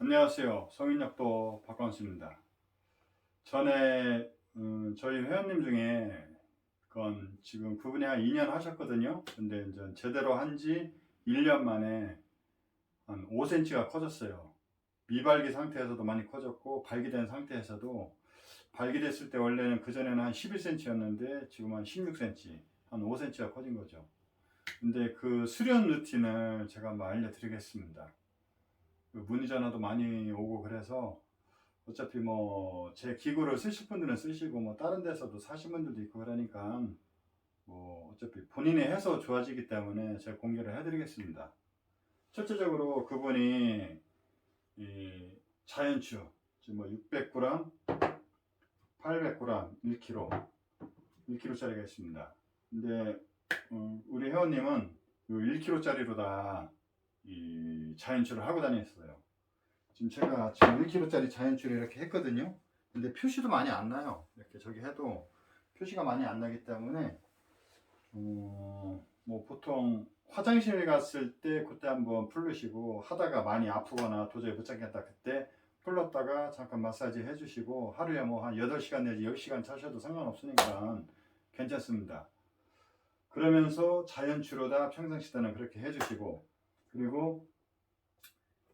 안녕하세요. 성인역도 박광수입니다. 전에 음, 저희 회원님 중에 그건 지금 그분이 한 2년 하셨거든요. 근데 이제 제대로 한 지 1년 만에 한 5cm가 커졌어요. 미발기 상태에서도 많이 커졌고 발기된 상태에서도 발기됐을 때 원래는 그전에는 한 11cm였는데 지금 한 16cm, 한 5cm가 커진 거죠. 근데 그 수련 루틴을 제가 한번 알려드리겠습니다. 그 문의 전화도 많이 오고 그래서 어차피 뭐 제 기구를 쓰실 분들은 쓰시고 뭐 다른 데서도 사신 분들도 있고 그러니까 뭐 어차피 본인이 해서 좋아지기 때문에 제가 공개를 해드리겠습니다. 첫째적으로 그분이 이 자연추 지금 뭐 600g, 800g, 1kg, 1kg짜리가 있습니다. 근데 음, 우리 회원님은 1kg짜리로 다 이 자연출을 하고 다녔어요. 지금 제가 지금 1kg짜리 자연출을 이렇게 했거든요. 근데 표시도 많이 안 나요. 이렇게 저기 해도 표시가 많이 안 나기 때문에 어, 뭐 보통 화장실 갔을 때 그때 한번 풀르시고 하다가 많이 아프거나 도저히 못 참겠다 그때 풀렀다가 잠깐 마사지 해주시고 하루에 뭐 한 8시간 내지 10시간 차셔도 상관없으니까 괜찮습니다. 그러면서 자연추로다 평상시대는 그렇게 해주시고 그리고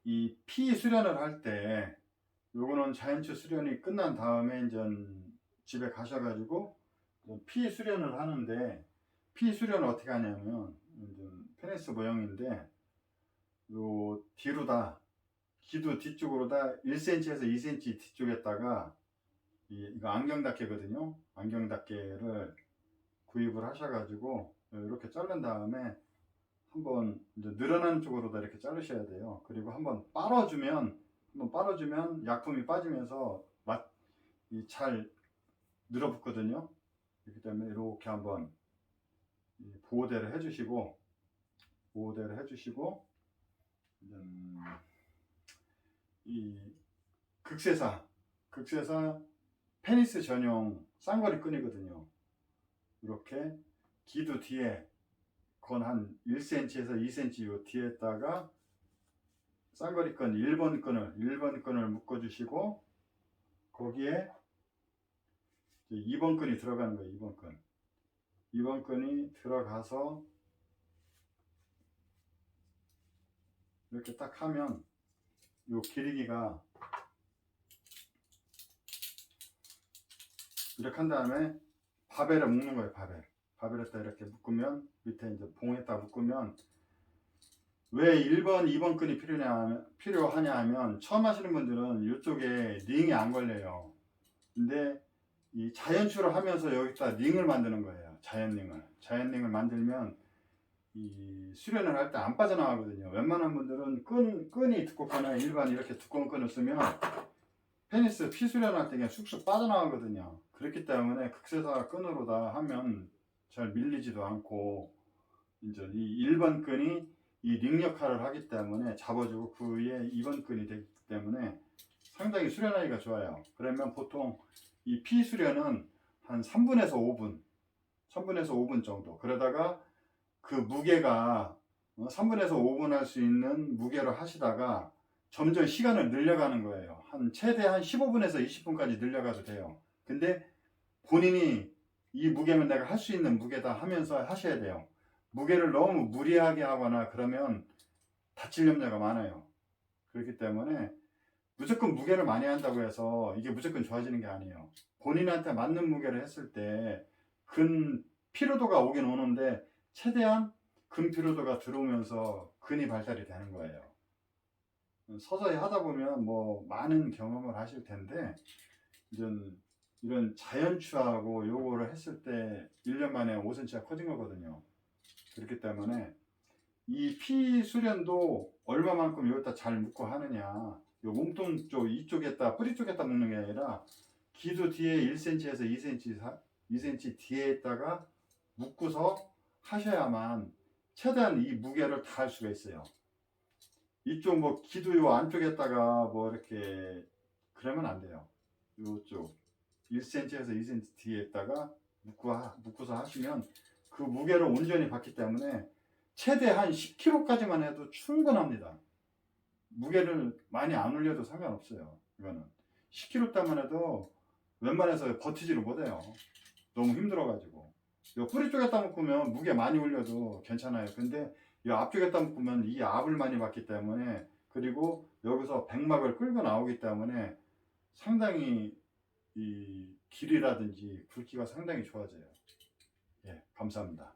이피 수련을 할 때 요거는 자연추 수련이 끝난 다음에 이제 집에 가셔가지고 피 수련을 하는데 피 수련을 어떻게 하냐면 페니스 모형인데 요 뒤로 다 기도 뒤쪽으로 다 1cm에서 2cm 뒤쪽에다가 이, 이거 안경 닦개거든요. 안경 닦개를 구입을 하셔가지고 이렇게 자른 다음에 한번 이제 늘어난 쪽으로 다 이렇게 자르셔야 돼요. 그리고 한번 빨아주면 한번 빨아주면 약품이 빠지면서 맛 잘 늘어붙거든요. 그렇기 때문에 이렇게 한번 이 보호대를 해주시고 보호대를 해주시고 음, 이 극세사 극세사 페니스 전용 쌍거리 끈이거든요. 이렇게 기도 뒤에 건 한 1cm에서 2cm 요 뒤에다가 쌍거리 끈 1번 끈을 1번 끈을 묶어 주시고 거기에 이제 2번 끈이 들어가는 거예요 2번 끈 2번 끈이 들어가서 이렇게 딱 하면 요 길이기가 이렇게 한 다음에 바벨에 묶는 거예요 바벨 바벨에다 이렇게 묶으면 밑에 이제 봉에다 묶으면 왜 1번, 2번 끈이 필요하냐, 하면 처음 하시는 분들은 이쪽에 링이 안 걸려요. 근데 이 자연추를 하면서 여기다 링을 만드는 거예요. 자연링을. 자연링을 만들면 이 수련을 할 때 안 빠져나가거든요. 웬만한 분들은 끈, 끈이 두껍거나 일반 이렇게 두꺼운 끈을 쓰면 페니스 피 수련할 때 그냥 쑥쑥 빠져나가거든요. 그렇기 때문에 극세사 끈으로 다 하면 잘 밀리지도 않고 이제 이 1번 끈이 이 링 역할을 하기 때문에 잡아주고 그 위에 2번 끈이 되기 때문에 상당히 수련하기가 좋아요. 그러면 보통 이 피 수련은 한 3분에서 5분, 3분에서 5분 정도. 그러다가 그 무게가 3분에서 5분 할 수 있는 무게로 하시다가 점점 시간을 늘려가는 거예요. 한 최대 한 15분에서 20분까지 늘려가도 돼요. 근데 본인이 이 무게면 내가 할 수 있는 무게다 하면서 하셔야 돼요. 무게를 너무 무리하게 하거나 그러면 다칠 염려가 많아요. 그렇기 때문에 무조건 무게를 많이 한다고 해서 이게 무조건 좋아지는 게 아니에요. 본인한테 맞는 무게를 했을 때 근 피로도가 오긴 오는데 최대한 근 피로도가 들어오면서 근이 발달이 되는 거예요. 서서히 하다 보면 뭐 많은 경험을 하실 텐데 이런 이런 자연추하고 요거를 했을 때 1년 만에 5cm가 커진 거거든요. 그렇기 때문에 이 피 수련도 얼마만큼 여기다 잘 묶고 하느냐. 요 몸통 쪽 이쪽에다 뿌리 쪽에다 묶는 게 아니라 기도 뒤에 1cm에서 2cm 2cm 뒤에다가 묶고서 하셔야만 최대한 이 무게를 다 할 수가 있어요. 이쪽 뭐 기도 요 안쪽에다가 뭐 이렇게 그러면 안 돼요. 요쪽 1cm에서 2cm 뒤에다가 묶고 하, 묶고서 하시면 그 무게를 온전히 받기 때문에 최대 한 10kg까지만 해도 충분합니다. 무게를 많이 안 올려도 상관없어요. 이거는 10kg 따만 해도 웬만해서 버티지를 못해요. 너무 힘들어가지고. 요 뿌리 쪽에다 묶으면 무게 많이 올려도 괜찮아요. 근데 이 앞쪽에다 묶으면 이 압을 많이 받기 때문에 그리고 여기서 백막을 끌고 나오기 때문에 상당히 이 길이라든지 굵기가 상당히 좋아져요. 예, 감사합니다.